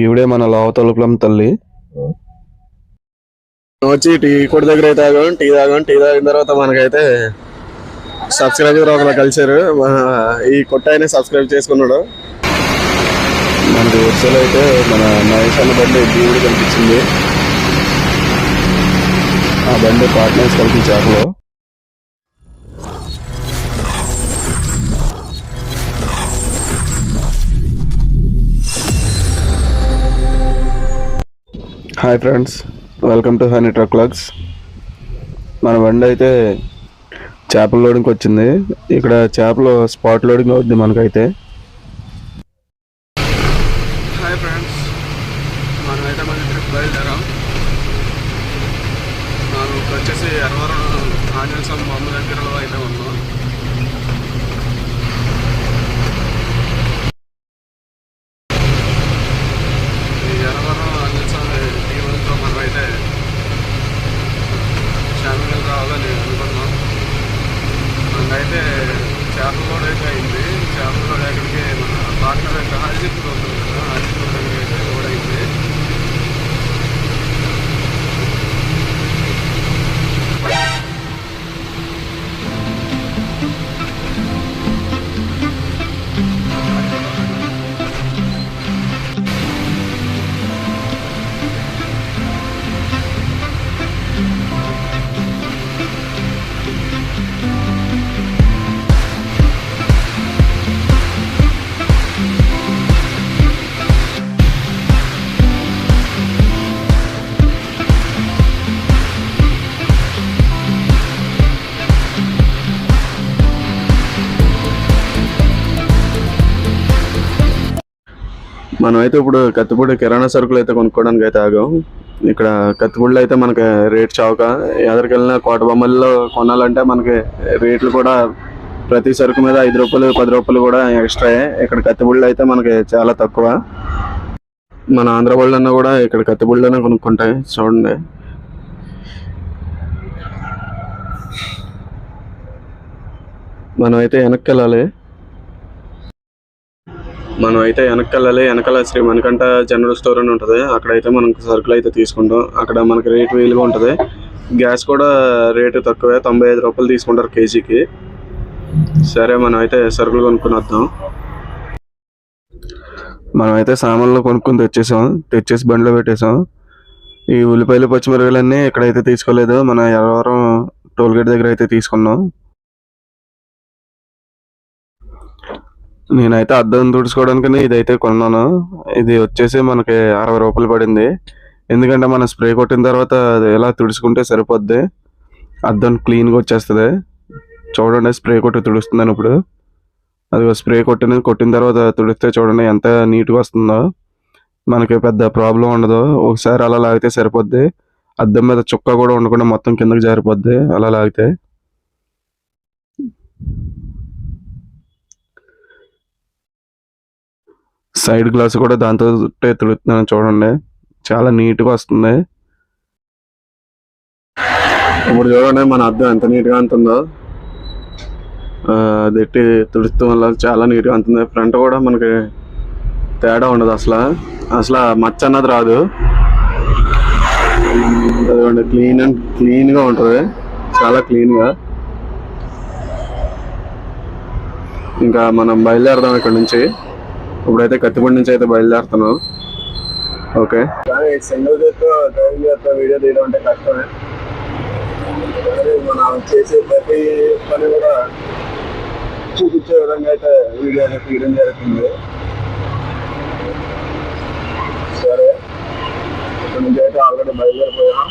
ఈవిడే మన లావతలుపులం తల్లి. వచ్చి టీ కొట్టు దగ్గర అయితే తాగాం టీ తాగాం. టీ తాగిన తర్వాత మనకైతే సబ్స్క్రైబర్ ఒకరు కలిసారు ఈ కొట్ట ఆయన సబ్స్క్రైబ్ చేసుకున్నాడు. మనకి వరుసలో అయితే మన మహేష్ అన్న బండి దేవుడు కనిపించింది. ఆ బండి పార్ట్నర్స్ కలిపి చేపలో hi friends welcome to honey truck logs మన బండి అయితే చేపల లోడింగ్కి వచ్చింది. ఇక్కడ చేపలు స్పాట్ లోడింగ్ అవుతుంది మనకైతే. హాయ్ ఫ్రెండ్స్ మనమైతే మన ట్రిప్ బయలుదేరాం. మనం వచ్చేసి ఎర్రవరం ఆంజనేయ స్వామి బొమ్మ దగ్గరలో అయితే ఉన్నాం. మనం అయితే ఇప్పుడు కత్తిపూడి కిరాణా సరుకులు అయితే కొనుక్కోవడానికి అయితే ఆగాం. ఇక్కడ కత్తిపూడిలో అయితే మనకి రేట్ చౌక ఎదరికెళ్ళిన కోట బొమ్మల్లో కొనాలంటే మనకి రేట్లు కూడా ప్రతి సరుకు మీద ఐదు రూపాయలు పది రూపాయలు కూడా ఎక్స్ట్రా. ఇక్కడ కత్తిపూడిలో అయితే మనకి చాలా తక్కువ. మన ఆంధ్ర వాళ్ళన్నా కూడా ఇక్కడ కత్తిపూడిలోనే కొనుక్కుంటాయి. చూడండి. మనం అయితే వెనక్కి వెళ్ళాలి. మనం అయితే వెనక్కి వెనకాల శ్రీ మణికంఠ జనరల్ స్టోర్ అని ఉంటుంది. అక్కడైతే మనం సరుకులు అయితే తీసుకుంటాం. అక్కడ మనకి రేట్ వీలుగా ఉంటుంది. గ్యాస్ కూడా రేటు తక్కువే. తొంభై ఐదు రూపాయలు తీసుకుంటారు కేజీకి. సరే మనం అయితే సరుకులు కొనుక్కుని వద్దాం మనం అయితే సామాన్లు కొనుక్కొని తెచ్చేసాం. తెచ్చేసి బండిలో పెట్టేసాం. ఈ ఉల్లిపాయలు పచ్చిమిరపకాయలన్నీ ఇక్కడైతే తీసుకోలేదు. మన ఎవరం టోల్ గేట్ దగ్గర అయితే తీసుకున్నాం. నేనైతే అద్దం తుడుచుకోవడానికి ఇదైతే కొన్నాను. ఇది వచ్చేసి మనకి అరవై రూపాయలు పడింది. ఎందుకంటే మనం స్ప్రే కొట్టిన తర్వాత ఎలా తుడుచుకుంటే సరిపోద్ది. అద్దం క్లీన్గా వచ్చేస్తుంది. చూడండి స్ప్రే కొట్టి తుడుస్తున్నాను ఇప్పుడు. అది స్ప్రే కొట్టిన కొట్టిన తర్వాత తుడిస్తే చూడండి ఎంత నీట్గా వస్తుందో. మనకి పెద్ద ప్రాబ్లం ఉండదు. ఒకసారి అలా లాగితే సరిపోద్ది. అద్దం మీద చుక్క కూడా ఉండకుండా మొత్తం కిందకి జారిపోద్ది. అలా లాగితే. సైడ్ గ్లాస్ కూడా దాంతో తుడుతున్నాను చూడండి. చాలా నీట్గా వస్తుంది. ఇప్పుడు చూడండి మన అద్దం ఎంత నీట్గా అంటుందో ఆ, తుడుస్తూ వల్ల చాలా నీట్గా ఉంటుంది. ఫ్రంట్ కూడా మనకి తేడా ఉండదు అసలు. అసలు మచ్చ అన్నది రాదు. అదిగోండి క్లీన్ అండ్ క్లీన్గా ఉంటుంది. చాలా క్లీన్గా. ఇంకా మనం బయలుదేరదాం ఇక్కడ నుంచి. ఇప్పుడైతే కత్తిపూడి నుంచి అయితే బయలుదేరుతున్నాం. ఓకే. కానీ సింగిల్ చేస్తూ డ్రైవింగ్ చేస్తా వీడియో తీయడం అంటే కష్టమే. కానీ మనం చేసే ప్రతి పని కూడా చూపించే విధంగా అయితే వీడియో అనేది తీయడం జరుగుతుంది. సరే. ఇక్కడ నుంచి అయితే ఆల్రెడీ బయలుదేరిపోయాం.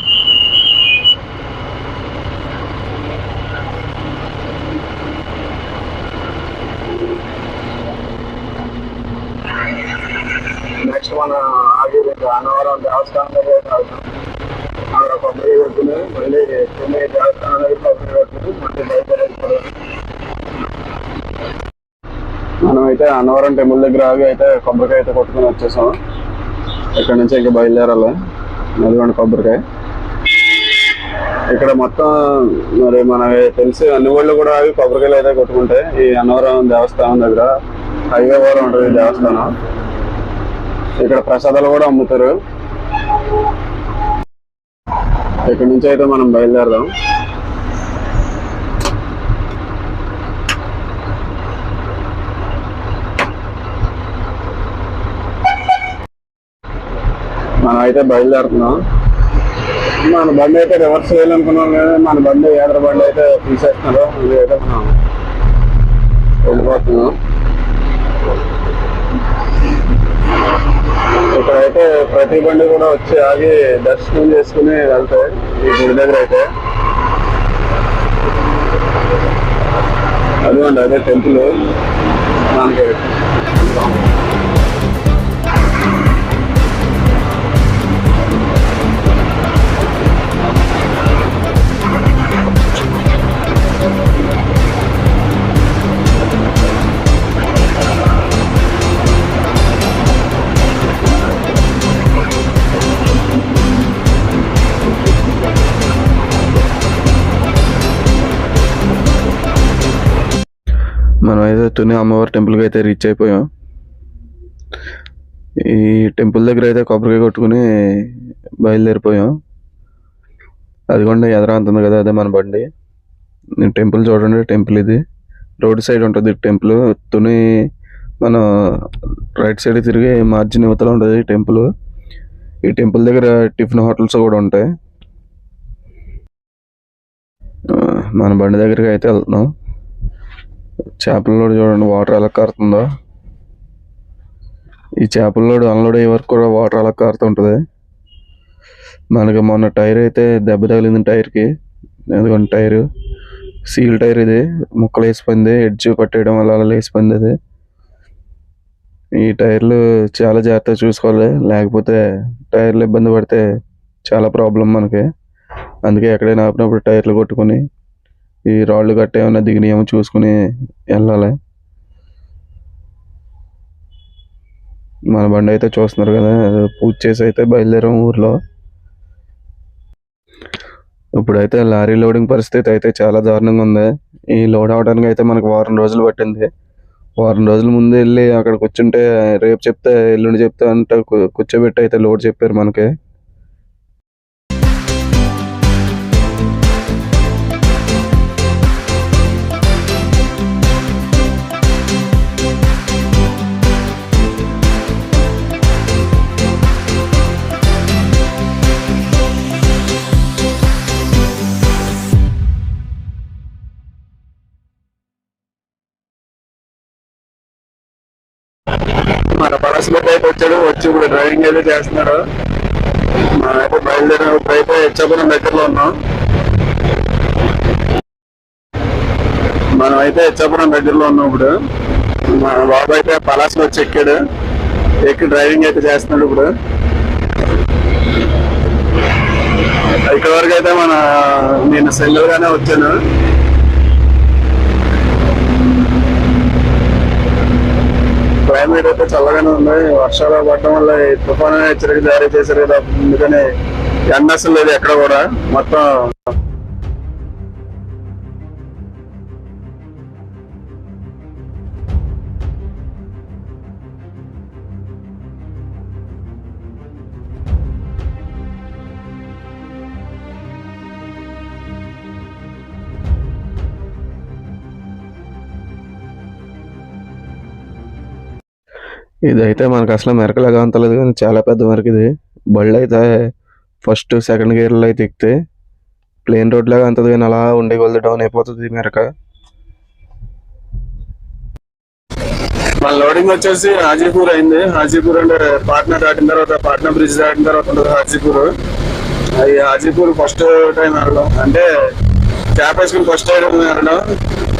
నెక్స్ట్ మన ఆగేది అన్నవరం దేవస్థానం దగ్గర అయితే అక్కడ కొబ్బరి కొట్టుకుని మళ్ళీ దేవస్థానం దగ్గర కొబ్బరి కొట్టుకుని మళ్ళీ మనం అయితే అన్నవరం టెంపుల్ దగ్గర ఆగి అయితే కొబ్బరికాయ అయితే కొట్టుకొని వచ్చేసాం. ఇక్కడ నుంచి ఇంకా బయలుదేరాలి. నల్గొండ కొబ్బరికాయ. ఇక్కడ మొత్తం మరి మనకి తెలిసి అన్ని ఊళ్ళో కూడా ఆగి కొబ్బరికాయలు అయితే కొట్టుకుంటాయి. ఈ అన్నవరం దేవస్థానం దగ్గర హైవే ఉంటుంది ఈ దేవస్థానం. ఇక్కడ ప్రసాదాలు కూడా అమ్ముతారు. ఇక్కడ నుంచి అయితే మనం బయలుదేరదాం. మనం అయితే బయలుదేరుతున్నాం. మన బండి అయితే రివర్స్ చేయాలనుకున్నాం కానీ మన బండి ఏదర బండి అయితే తీసేస్తున్నారు. ఇది అయితే మనం వెళ్ళిపోతున్నాం. ఇక్కడైతే ప్రతి బండి కూడా వచ్చి ఆగి దర్శనం చేసుకుని వెళ్తాయి ఈ గుడి దగ్గర అయితే. అదిగోండి అదే టెంపుల్. మనకి మనం అమ్మవారి టెంపుల్కి అయితే రీచ్ అయిపోయాం. ఈ టెంపుల్ దగ్గర అయితే కొబ్బరికాయ కొట్టుకుని బయలుదేరిపోయాం. అదిగోండి ఎదరా అంతుంది కదా అదే మన బండి. టెంపుల్ చూడండి టెంపుల్ ఇది. రోడ్ సైడ్ ఉంటుంది టెంపుల్. తుని మన రైట్ సైడ్ తిరిగి మార్జిన్ యువతలో ఉంటుంది టెంపుల్. ఈ టెంపుల్ దగ్గర టిఫిన్ హోటల్స్ కూడా ఉంటాయి. మన బండి దగ్గరికి అయితే వెళ్తున్నాం. చేపలలోడు చూడండి వాటర్ ఎలా కారుతుందో. ఈ చేపల లోడు అన్లోడ్ అయ్యే వరకు కూడా వాటర్ అలా కారుతుంటుంది. మనకి మొన్న టైర్ అయితే దెబ్బ తగిలింది టైర్కి. ఎందుకంటే టైర్ సీల్ టైర్ ఇది ముక్కలు వేసిపోయింది ఎడ్జ్ పట్టేయడం వల్ల అలా వేసిపోయింది అది. ఈ టైర్లు చాలా జాగ్రత్తగా చూసుకోవాలి లేకపోతే టైర్లు ఇబ్బంది పడితే చాలా ప్రాబ్లం మనకి. అందుకే ఎక్కడైనా ఆపినప్పుడు టైర్లు కొట్టుకొని ఈ రాళ్ళు గట్ట ఏమైనా దిగినాయేమో చూసుకుని వెళ్ళాలి. మన బండి అయితే చూస్తున్నారు కదా పూజ చేసి అయితే బయలుదేరాం ఊర్లో. ఇప్పుడైతే లారీ లోడింగ్ పరిస్థితి అయితే చాలా దారుణంగా ఉంది. ఈ లోడ్ అవడానికి అయితే మనకు వారం రోజులు పట్టింది. వారం రోజుల ముందు వెళ్ళి అక్కడ కూర్చుంటే రేపు చెప్తే ఎల్లుండి చెప్తే అంటే కూర్చోబెట్టి అయితే లోడ్ చెప్పారు మనకి. మన పరస్పతి అయితే వచ్చాడు వచ్చి ఇప్పుడు డ్రైవింగ్ అయితే చేస్తున్నాడు. మనం అయితే బయలుదేరిన అయితే హెచ్చాపురం దగ్గరలో ఉన్నాం. మనం అయితే హెచ్చాపురం దగ్గరలో ఉన్నాం ఇప్పుడు. మన బాబు అయితే పలాస్లో వచ్చి ఎక్కాడు. ఎక్కి డ్రైవింగ్ అయితే చేస్తున్నాడు ఇప్పుడు. ఇక్కడ వరకు అయితే మన నేను సింగిల్ గానే వచ్చాను. క్లైమేట్ అయితే చల్లగానే ఉంది వర్షాలు పడడం వల్ల ఈ తుఫాను హెచ్చరిక జారీ చేశారు కదా అందుకని ఎండ అసలు లేదు ఎక్కడ కూడా. మొత్తం ఇదైతే మనకు అసలు మెరకలాగా అంతలేదు కానీ చాలా పెద్ద మెరక ఇది బళ్ళు అయితే ఫస్ట్ సెకండ్ గేర్లో అయితే ఎక్కితే ప్లేన్ రోడ్ లాగా అంతది కానీ అలా ఉండే కొలది డౌన్ అయిపోతుంది ఈ మెరక. మన లోడింగ్ వచ్చేసి హాజీపూర్ అయింది. హాజీపూర్ అంటే పాట్నా దాటిన తర్వాత పాట్నా బ్రిడ్జ్ దాటిన తర్వాత ఉంటుంది హాజీపూర్ అది హాజీపూర్ ఫస్ట్ టైం వెళ్ళడం. అంటే క్యాప్ వేసుకుని ఫస్ట్ టైం వెళ్ళడం.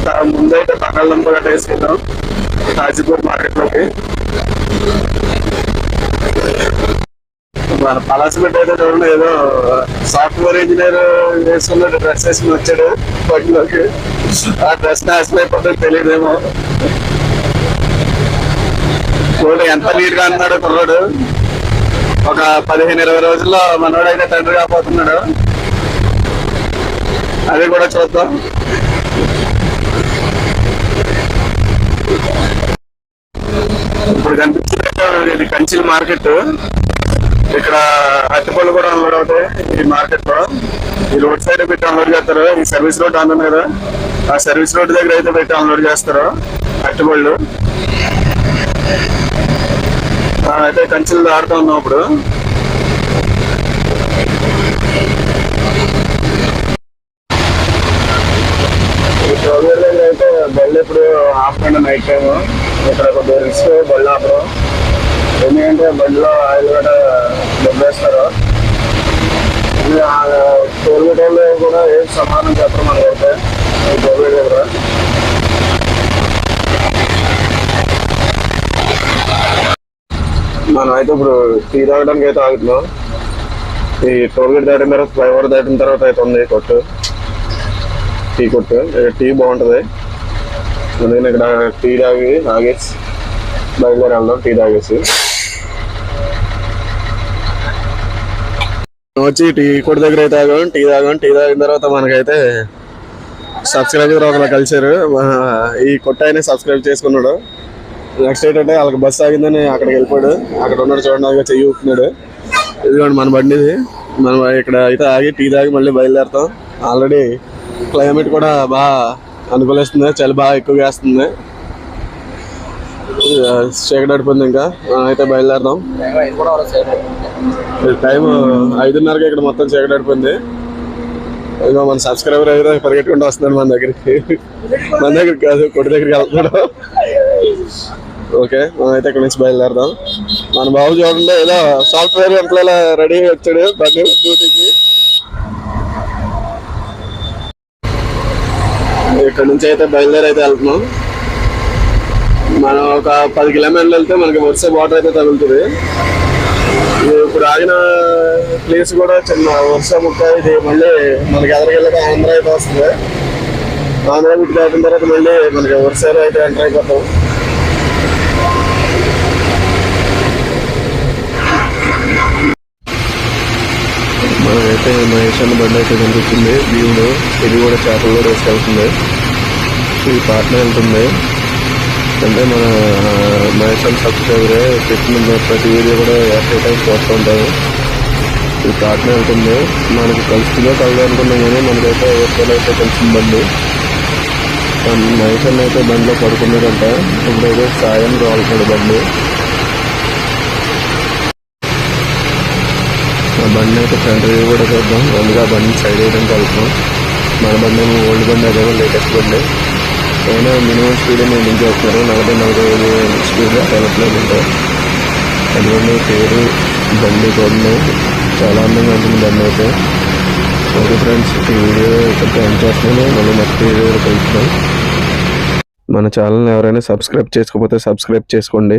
తా- ముందైతే బంగాళదుంప గట్ట వేసుకెళ్ళాం హాజీపూర్ మార్కెట్లోకి మన పలాసపెట్ట అయితే చూడండి ఏదో సాఫ్ట్వేర్ ఇంజనీర్ వేసుకున్న డ్రెస్ వేసుకుని వచ్చాడు బండిలోకి ఆ డ్రెస్ నాశనం అయిపోతుంది తెలియదేమో. చూడు ఎంత నీట్గా అన్నాడు కుర్రాడు. ఒక పదిహేను ఇరవై రోజుల్లో మనోడు అయితే తండ్రి కాబోతున్నాడు అది కూడా చూద్దాం. ఇప్పుడు కనిపించింది ఇది కంచిల్ మార్కెట్. ఇక్కడ అరటిపళ్ళు కూడా అన్లోడ్ అవుతాయి ఈ మార్కెట్లో. ఈ రోడ్ సైడ్ పెట్టి అన్లోడ్ చేస్తారు. ఈ సర్వీస్ రోడ్ అన్నాను కదా. ఆ సర్వీస్ రోడ్ దగ్గర అయితే పెట్టి అన్లోడ్ చేస్తారు అట్టిపళ్ళు ఆ, అయితే కంచెలు దాడుతూ ఉన్నాం ఇప్పుడు. అయితే బళ్ళు ఇప్పుడు ఆపకుండా నైట్ టైం ఇక్కడ కొద్దిగా రిస్క్ బళ్ళాపురం. ఎందుకంటే బండిలో ఆయిల్ కూడా దెబ్బేస్తారు. ఇది ఆ టోల్గేట్ వాళ్ళు కూడా ఏం సమానం చెప్పడం మనకైతే అయితే. టోల్గేట్ దగ్గర. మనం అయితే ఇప్పుడు టీ తాగడానికి అయితే ఆగుతున్నాం. ఈ టోల్గేట్ దాటిన తర్వాత ఫ్లైఓవర్ దాటిన తర్వాత అయితే ఉంది కొట్టు. టీ కొట్టు. టీ బాగుంటుంది. అందుకని ఇక్కడ టీ తాగి ఆగేసి బయలుదేరి వెళ్దాం టీ తాగేసి. వచ్చి టీ కొట్టు దగ్గర అయితే తాగాం టీ తాగాం టీ తాగిన తర్వాత మనకైతే సబ్స్క్రైబర్ ఒకరు కలిసారు ఈ కొట్ట ఆయన సబ్స్క్రైబ్ చేసుకున్నాడు. నెక్స్ట్ ఏంటంటే వాళ్ళకి బస్సు ఆగిందని అక్కడికి వెళ్ళిపోయాడు. అక్కడ ఉన్నాడు చూడండి అదిగో చెయ్యి ఊపుతున్నాడు. ఇదిగోండి మన బండిది మనం ఇక్కడ అయితే ఆగి టీ తాగి మళ్ళీ బయలుదేరుతాం. ఆల్రెడీ క్లైమేట్ కూడా బాగా అనుకూలిస్తుంది చలి బాగా ఎక్కువగా వేస్తుంది. చీకటి పడిపోయింది ఇంకా. మనం అయితే బయలుదేరుదాం. టైం ఐదున్నరకి ఇక్కడ మొత్తం చీకటి పడిపోయింది. ఇదిగో మన సబ్స్క్రైబర్ అయితే పరిగెట్టుకుంటూ వస్తున్నాడు మన దగ్గరికి. మన దగ్గరికి కాదు కొట్టి దగ్గరికి వెళ్తున్నాడు. ఓకే మనం అయితే ఇక్కడ నుంచి బయలుదేరదాం. మన బాబు చూడండి ఇలా సాఫ్ట్వేర్ ఎంప్లాయ్ రెడీ వచ్చాడు బండి డ్యూటీకి. ఇక్కడ నుంచి అయితే బయలుదేరి అయితే వెళ్తున్నాం. మనం ఒక పది కిలోమీటర్లు వెళ్తే మనకి వరుస వాటర్ అయితే తగులుతుంది. ఇప్పుడు ఆగిన ప్లేస్ కూడా చిన్న వరుస ముక్క. ఇది మళ్ళీ మనకి ఎదరికెళ్ళక ఆంధ్ర అయితే వస్తుంది. ఆంధ్ర బిట్ దాటిన తర్వాత మళ్ళీ మనకి వరుసలో అయితే ఎంటర్ అయిపోతాం. మనకైతే మహేష్ అన్న బండి అయితే కనిపిస్తుంది భీముడు ఇది కూడా చేపల్లో వేసుకెళ్తుంది ఈ పాటన వెళ్తుంది. అంటే మన ఆ, మహేష్ అన్న సబ్స్క్రైబరే పెట్టిన ప్రతి వీడియో కూడా ఎఫ్ఐ టైం చూస్తూ ఉంటారు. ఈ పాటన వెళ్తుంది. మనకి కలుస్తుందో కలదనుకున్నాం కానీ మనకైతే వర్షాలు అయితే కలిసింది బండి. ఆ, మహేష్ అన్న అయితే బండిలో పడుకున్నాడంట. ఇప్పుడైతే సాయం రావాలి బండి. బండి అయితే ఫ్రంట్ వ్యూ కూడా చూద్దాం. ముందుగా బండి సైడ్ వేయడానికి వెళ్తున్నాం మన బండి ఏమో ఓల్డ్ బండి అదే లేటెస్ట్ బండి. అయినా మినిమం స్పీడ్ మెయింటైన్ చేస్తున్నారు నలభై నలభై ఐదు స్పీడ్ డెవలప్మెంట్ ఉంటాయి అందువల్ల పేరు బండి చూడండి చాలా అందంగా ఉంటుంది బండి అయితే. ఓకే ఫ్రెండ్స్ ఈ వీడియో ఇక్కడ ఎండ్ చేస్తున్నాను. మళ్ళీ నెక్స్ట్ వీడియో కలుస్తాం మన ఛానల్ని ఎవరైనా సబ్స్క్రైబ్ చేసుకోకపోతే సబ్స్క్రైబ్ చేసుకోండి.